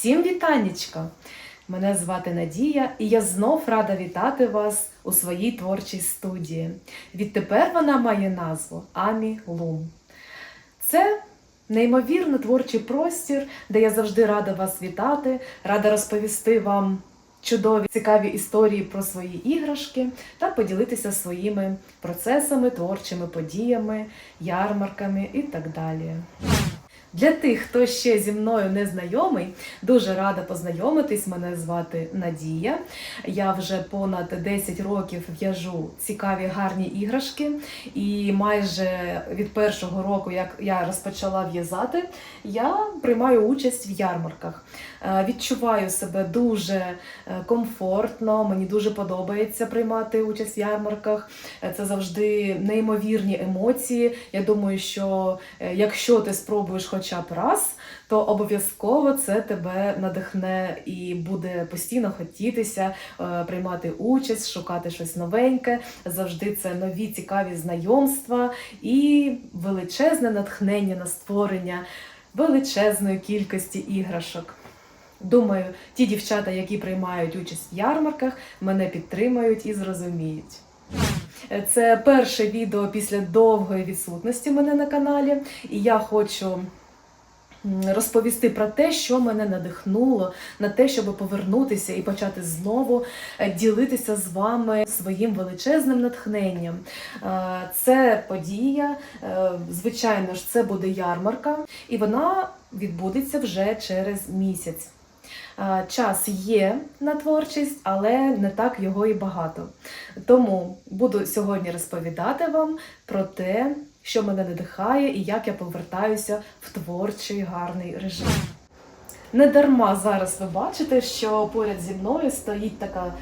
Всім вітаннячка! Мене звати Надія, і я знов рада вітати вас у своїй творчій студії. Відтепер вона має назву Амі Лум. Це неймовірно творчий простір, де я завжди рада вас вітати, рада розповісти вам чудові цікаві історії про свої іграшки та поділитися своїми процесами, творчими подіями, ярмарками і так далі. Для тих, хто ще зі мною не знайомий, дуже рада познайомитись. Мене звати Надія. Я вже понад 10 років в'яжу цікаві гарні іграшки, і майже від першого року, як я розпочала в'язати, я приймаю участь в ярмарках. Е, Відчуваю себе дуже е, комфортно, мені дуже подобається приймати участь в ярмарках. Е, Це завжди неймовірні емоції. Я думаю, що якщо ти спробуєш хоча б раз, то обов'язково це тебе надихне і буде постійно хотітися е, приймати участь, шукати щось новеньке. Завжди це нові цікаві знайомства і величезне натхнення на створення величезної кількості іграшок. Думаю, ті дівчата, які приймають участь в ярмарках, мене підтримають і зрозуміють. Це перше відео після довгої відсутності мене на каналі, і я хочу розповісти про те, що мене надихнуло на те, щоб повернутися і почати знову е, ділитися з вами своїм величезним натхненням. Е, Це подія, е, звичайно ж, це буде ярмарка, і вона відбудеться вже через місяць. Час є на творчість, але не так його і багато. Тому буду сьогодні розповідати вам про те, що мене надихає і як я повертаюся в творчий гарний режим. Не дарма зараз ви бачите, що поряд зі мною стоїть така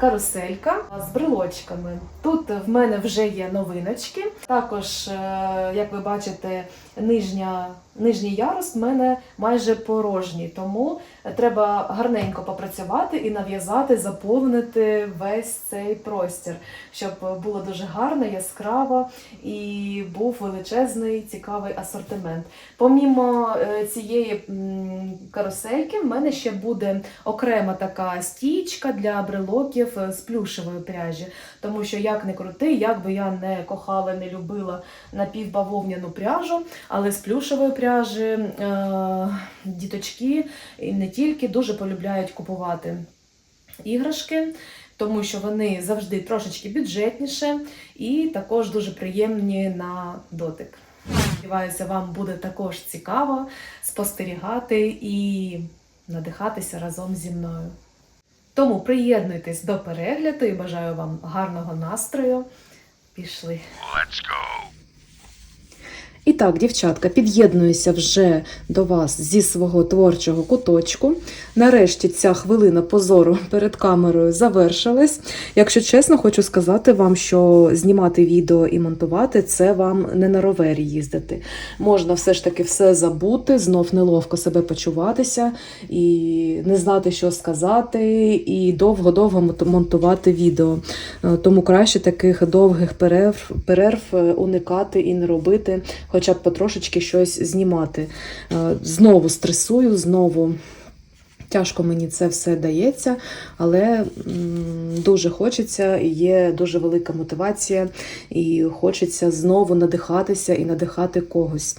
каруселька з брелочками. Тут в мене вже є новиночки. Також, е, як ви бачите, нижня, нижній ярус в мене майже порожній, тому треба гарненько попрацювати і нав'язати, заповнити весь цей простір, щоб було дуже гарно, яскраво і був величезний цікавий асортимент. Помімо е, цієї карусельки, в мене ще буде окрема така стічка для брелоків е, з плюшевої пряжі. Тому що як не крути, як би я не кохала, не любила напівбавовняну пряжу, але з плюшевої пряжі е, діточки і не тільки дуже полюбляють купувати іграшки. Тому що вони завжди трошечки бюджетніше і також дуже приємні на дотик. Сподіваюся, вам буде також цікаво спостерігати і надихатися разом зі мною. Тому приєднуйтесь до перегляду і бажаю вам гарного настрою. Пішли. Let's go. І так, дівчатка, під'єднуюся вже до вас зі свого творчого куточку. Нарешті ця хвилина позору перед камерою завершилась. Якщо чесно, хочу сказати вам, що знімати відео і монтувати це вам не на ровері їздити. Можна все ж таки все забути, знов неловко себе почуватися і не знати, що сказати, і довго-довго монтувати відео. Е, Тому краще таких довгих перерв, перерв е, уникати і не робити, хоча б потрошечки щось знімати. Е, Знову стресую, знову. Тяжко мені це все дається, але дуже хочеться, і є дуже велика мотивація, і хочеться знову надихатися і надихати когось.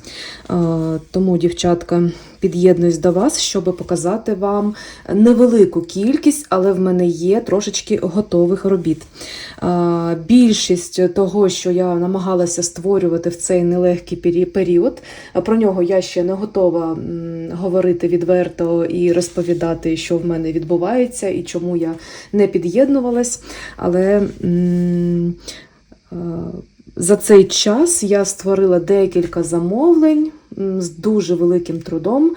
Е, Тому, дівчатка, під'єднуюсь до вас, щоб показати вам невелику кількість, але в мене є трошечки готових робіт. Більшість того, що я намагалася створювати в цей нелегкий період, про нього я ще не готова говорити відверто і розповідати, що в мене відбувається і чому я не під'єднувалась. Але за цей час я створила декілька замовлень з дуже великим трудом.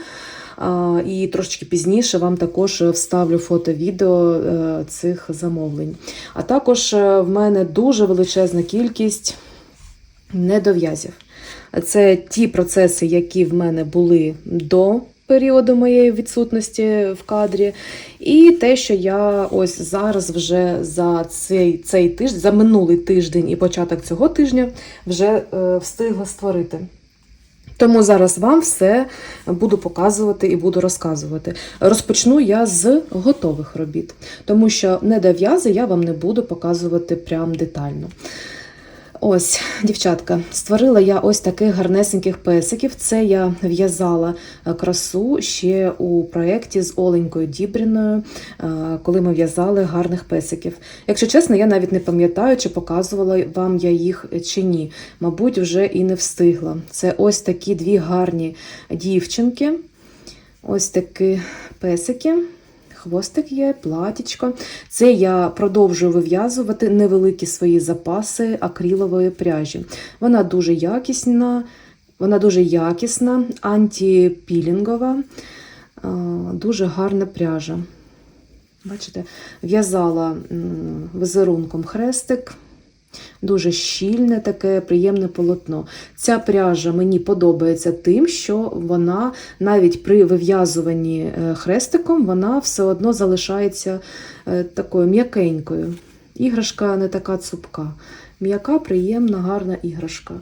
І трошечки пізніше вам також вставлю фото-відео е, цих замовлень. А також е, в мене дуже величезна кількість недов'язів. Це ті процеси, які в мене були до періоду моєї відсутності в кадрі, і те, що я ось зараз вже за цей, цей тиждень, за минулий тиждень і початок цього тижня вже е, встигла створити. Тому зараз вам все буду показувати і буду розказувати. Розпочну я з готових робіт, тому що недов'язи я вам не буду показувати прям детально. Ось, дівчатка, створила я ось таких гарнесеньких песиків. Це я в'язала е, красу ще у проєкті з Оленькою Дібріною, е, коли ми в'язали гарних песиків. Якщо чесно, я навіть не пам'ятаю, чи показувала вам я їх чи ні. Мабуть, вже і не встигла. Це ось такі дві гарні дівчинки. Ось такі песики. Хвостик є, платічко. Це я продовжую вив'язувати невеликі свої запаси акрилової пряжі. Вона дуже якісна, вона дуже якісна, антипілінгова, дуже гарна пряжа. Бачите, в'язала візерунком хрестик. Дуже щільне таке приємне полотно. Ця пряжа мені подобається тим, що вона навіть при вив'язуванні е, хрестиком вона все одно залишається е, такою м'якенькою. Іграшка не така цупка. М'яка, приємна, гарна іграшка.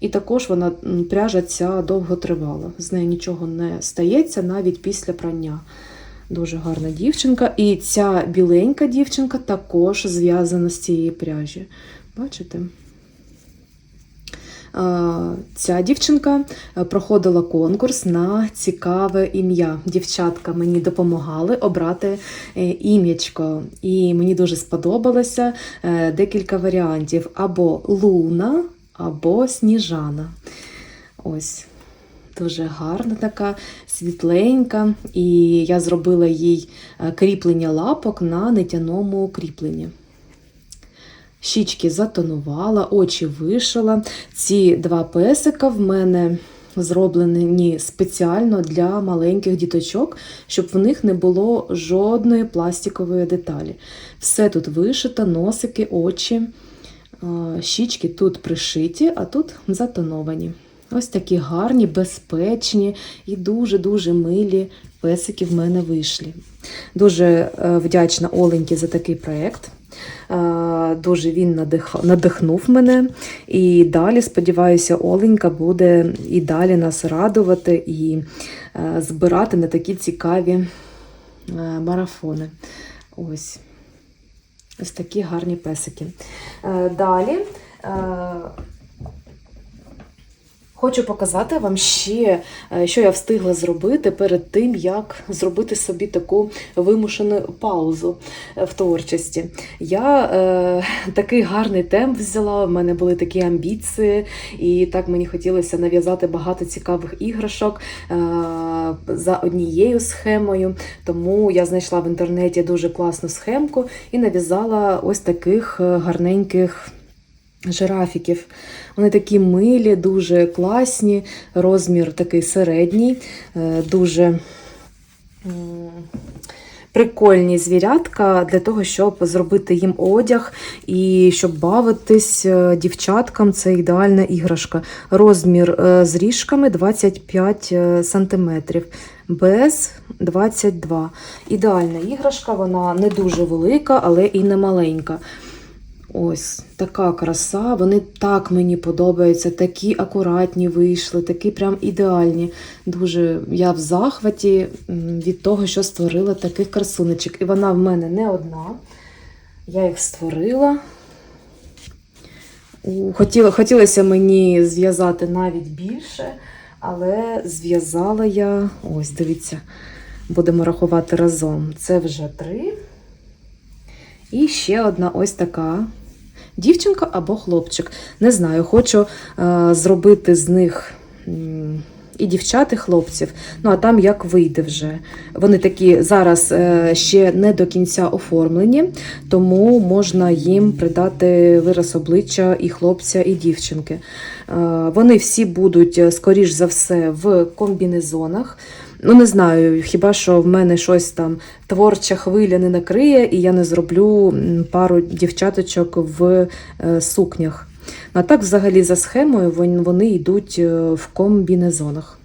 І також вона пряжа ця довго тривала. З нею нічого не стається навіть після прання. Дуже гарна дівчинка. І ця біленька дівчинка також зв'язана з цієї пряжі. Бачите? Ця дівчинка е, проходила конкурс на цікаве ім'я. Дівчатка мені допомагали обрати е, ім'ячко, і мені дуже сподобалося е, декілька варіантів: або Луна, або Сніжана. Ось. Дуже гарна така, світленька, і я зробила їй кріплення лапок на нитяному кріпленні. Щічки затонувала, очі вишила. Ці два песика в мене зроблені спеціально для маленьких діточок, щоб в них не було жодної пластикової деталі. Все тут вишито, носики, очі, щічки тут пришиті, а тут затоновані. Ось такі гарні, безпечні і дуже-дуже милі песики в мене вийшли. Дуже е, вдячна Оленьки за такий проєкт. Е, Дуже він надих- надихнув мене. І далі, сподіваюся, Оленька буде і далі нас радувати і е, збирати на такі цікаві е, марафони. Ось. Ось такі гарні песики. Далі. Хочу показати вам ще, е, що я встигла зробити перед тим, як зробити собі таку вимушену паузу е, в творчості. Я е, такий гарний темп взяла, в мене були такі амбіції, і так мені хотілося нав'язати багато цікавих іграшок е, за однією схемою. Тому я знайшла в інтернеті дуже класну схемку і нав'язала ось таких е, гарненьких жирафіків. Вони такі милі, дуже класні, розмір такий середній, е, дуже прикольні звірятка для того, щоб зробити їм одяг і щоб бавитись е, дівчаткам. Це ідеальна іграшка. Розмір е, з ріжками 25 см. Без 22. Ідеальна іграшка, вона не дуже велика, але і не маленька. Ось така краса. Вони так мені подобаються, такі акуратні вийшли, такі прям ідеальні. Дуже я в захваті від того, що створила таких красунечок. І вона в мене не одна. Я їх створила. Хотіла, хотілося мені зв'язати навіть більше, але зв'язала я. Ось, дивіться, будемо рахувати разом. Це вже три. І ще одна ось така дівчинка або хлопчик. Не знаю, хочу е, зробити з них і дівчат, і хлопців. Ну а там як вийде вже. Вони такі зараз е, ще не до кінця оформлені, тому можна їм придати вираз обличчя і хлопця, і дівчинки. Е, вони всі будуть, е, скоріш за все, в комбінезонах. Ну, не знаю, хіба що в мене щось там творча хвиля не накриє, і я не зроблю пару дівчаточок в е, сукнях. А так, взагалі, за схемою вони йдуть е, в комбінезонах.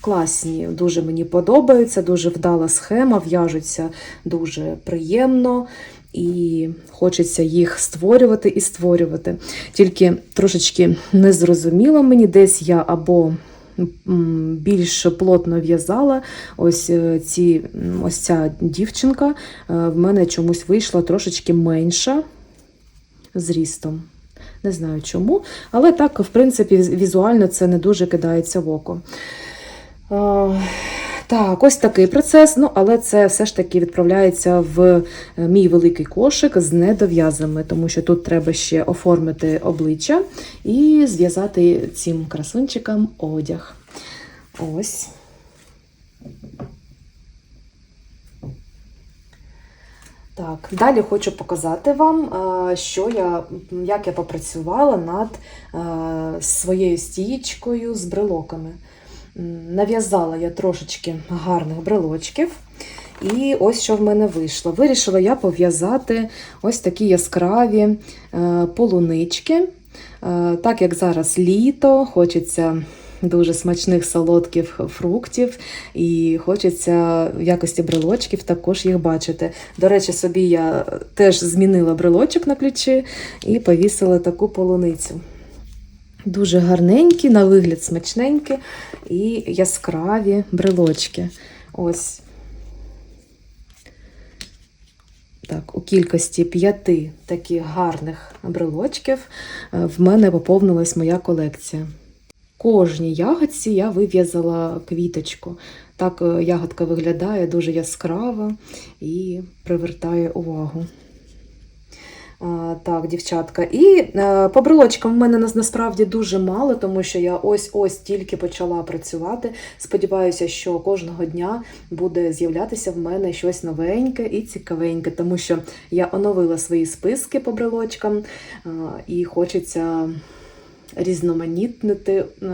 Класні, дуже мені подобаються, дуже вдала схема, в'яжуться дуже приємно. І хочеться їх створювати і створювати. Тільки трошечки незрозуміло мені, десь я або більш плотно в'язала. Ось, е, ці, ось ця дівчинка е, в мене чомусь вийшла трошечки менша зрістом. Не знаю чому, але так, в принципі, візуально це не дуже кидається в око. Так, ось такий процес. Ну, але це все ж таки відправляється в е, мій великий кошик з недов'язами, тому що тут треба ще оформити обличчя і зв'язати цим красунчикам одяг. Ось. Так, далі хочу показати вам, е, що я, як я попрацювала над е, своєю стієчкою з брелоками. Нав'язала я трошечки гарних брелочків. І ось що в мене вийшло. Вирішила я пов'язати ось такі яскраві е, полунички. Е, так як зараз літо, хочеться дуже смачних солодких фруктів, і хочеться в якості брелочків також їх бачити. До речі, собі я теж змінила брелочок на ключі і повісила таку полуницю. Дуже гарненькі, на вигляд смачненькі і яскраві брелочки. Ось. Так, у кількості п'яти таких гарних брелочків е, в мене поповнилась моя колекція. Кожній ягодці я вив'язала квіточку. Так е, ягодка виглядає дуже яскраво і привертає увагу. Так, дівчатка. І е, по брелочкам в мене нас- насправді дуже мало, тому що я ось-ось тільки почала працювати. Сподіваюся, що кожного дня буде з'являтися в мене щось новеньке і цікавеньке, тому що я оновила свої списки по брелочкам е, і хочеться різноманітнити е,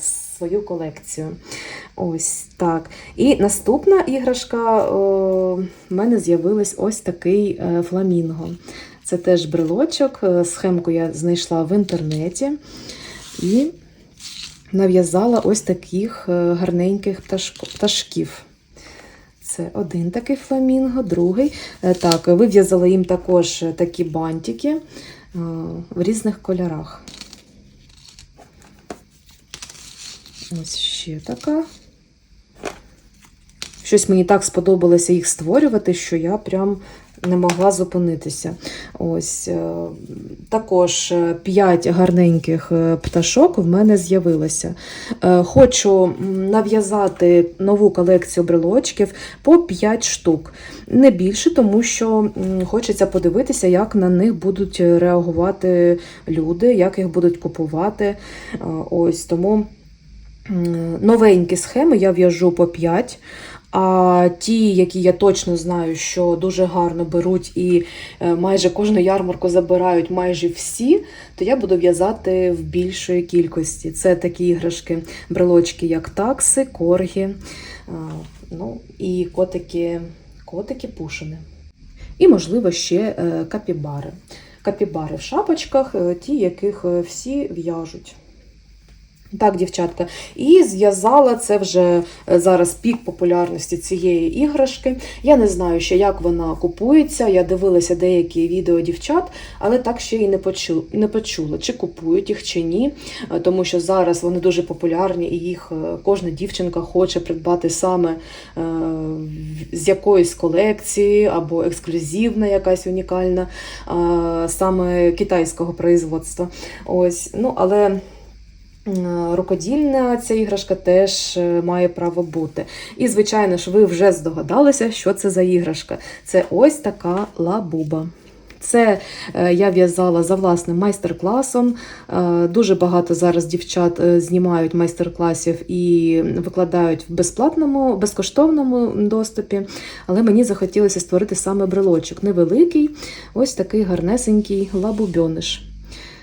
свою колекцію. Ось так. І наступна іграшка о, в мене з'явилась ось такий фламінго. Це теж брелочок. е, Схемку я знайшла в інтернеті і нав'язала ось таких е, гарненьких пташків. Це один такий фламінго, другий. Е, Так, вив'язала їм також такі бантики в різних кольорах. Ось ще така. Щось мені так сподобалося їх створювати, що я прям не могла зупинитися. Ось е, також 5 гарненьких е, пташок в мене з'явилося. Е, Хочу нав'язати нову колекцію брелочків по 5 штук. Не більше, тому що хочеться подивитися, як на них будуть реагувати люди, як їх будуть купувати. Е, Ось тому. Новенькі схеми я в'яжу по 5. А ті, які я точно знаю, що дуже гарно беруть і е, майже кожну ярмарку забирають майже всі, то я буду в'язати в більшої кількості. Це такі іграшки, брелочки, як такси, коргі, ну і котики, котики пушини. І, можливо, ще е, капібари. Капібари в шапочках, е, ті, яких всі в'яжуть. Так, дівчатка, і зв'язала це вже е, зараз пік популярності цієї іграшки. Я не знаю ще, як вона купується. Я дивилася деякі відео дівчат, але так ще і не почула, не почула, чи купують їх, чи ні. Е, Тому що зараз вони дуже популярні, і їх е, кожна дівчинка хоче придбати саме з якоїсь колекції або ексклюзивна, якась унікальна, саме китайського производства. Ось, ну, але. Рукодільна ця іграшка теж е, має право бути. І, звичайно ж, ви вже здогадалися, що це за іграшка. Це ось така лабуба. Це е, я в'язала за власним майстер-класом. Е, Дуже багато зараз дівчат знімають майстер-класів і викладають в безплатному, безкоштовному доступі. Але мені захотілося створити саме брелочок. Невеликий, ось такий гарнесенький лабубьониш.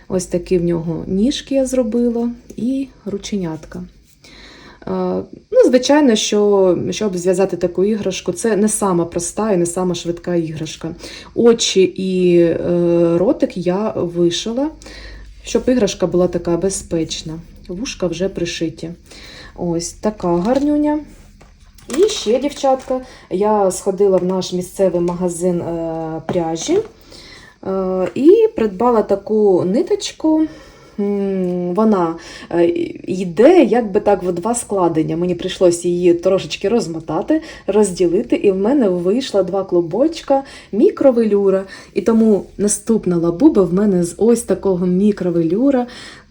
Ось такі в нього ніжки я зробила і рученятка. Е, Ну, звичайно, що щоб зв'язати таку іграшку, це не сама проста і не сама швидка іграшка. Очі і е, ротик я вишила, щоб іграшка була така безпечна. Вушка вже пришиті. Ось така гарнюня. І ще, дівчатка, я сходила в наш місцевий магазин е, пряжі. Е, І придбала таку ниточку вона е, йде якби так в два складення. Мені прийшлося її трошечки розмотати, розділити, і в мене вийшла два клубочка мікровелюра. І тому наступна лабуба в мене з ось такого мікровелюра.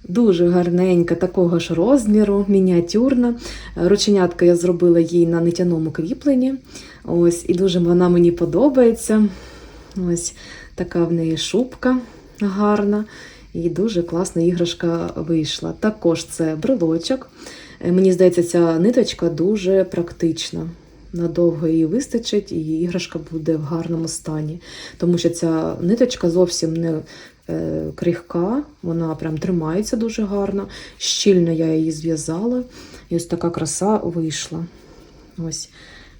Дуже гарненька, такого ж розміру, мініатюрна. Е, Рученятка я зробила їй на нитяному кріпленні. Ось, і дуже вона мені подобається. Ось така в неї шубка гарна. І дуже класна іграшка вийшла. Також це брелочок. Е, Мені здається, ця ниточка дуже практична. Надовго її вистачить, і іграшка буде в гарному стані. Тому що ця ниточка зовсім не е, крихка, вона прям тримається дуже гарно. Щільно я її зв'язала, і ось така краса вийшла. Ось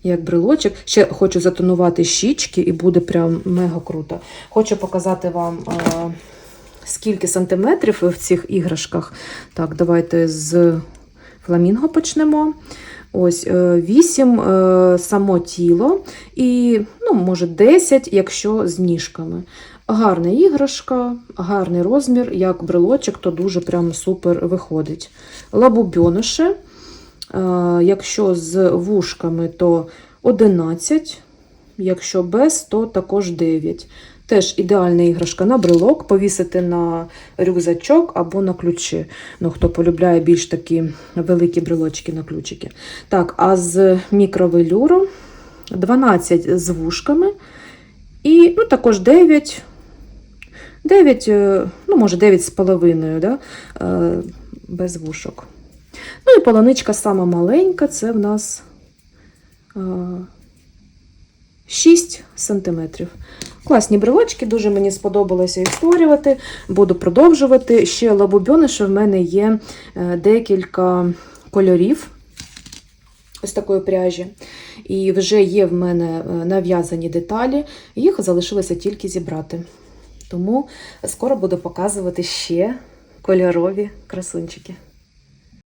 як брелочок. Ще хочу затонувати щічки, і буде прям мега круто. Хочу показати вам. е, Скільки сантиметрів в цих іграшках? Так, давайте з фламінго почнемо. Ось 8 само тіло, і, ну, може, 10, якщо з ніжками. Гарна іграшка, гарний розмір, як брелочок, то дуже прям супер виходить. Лабубьониші, е, якщо з вушками, то 11, якщо без, то також 9. Теж ідеальна іграшка на брелок, повісити на рюкзачок або на ключі. Ну, хто полюбляє більш такі великі брелочки на ключики. Так, а з мікровелюру 12 з вушками. І ну, також 9. 9, е, ну, може, 9 з половиною, да? е, без вушок. Ну і полоничка сама маленька, це в нас е, 6 сантиметрів. Класні брелочки, дуже мені сподобалося їх створювати. Буду продовжувати. Ще лабубьони, що в мене є е, декілька кольорів ось такої пряжі. І вже є в мене е, нав'язані деталі, їх залишилося тільки зібрати. Тому скоро буду показувати ще кольорові красунчики.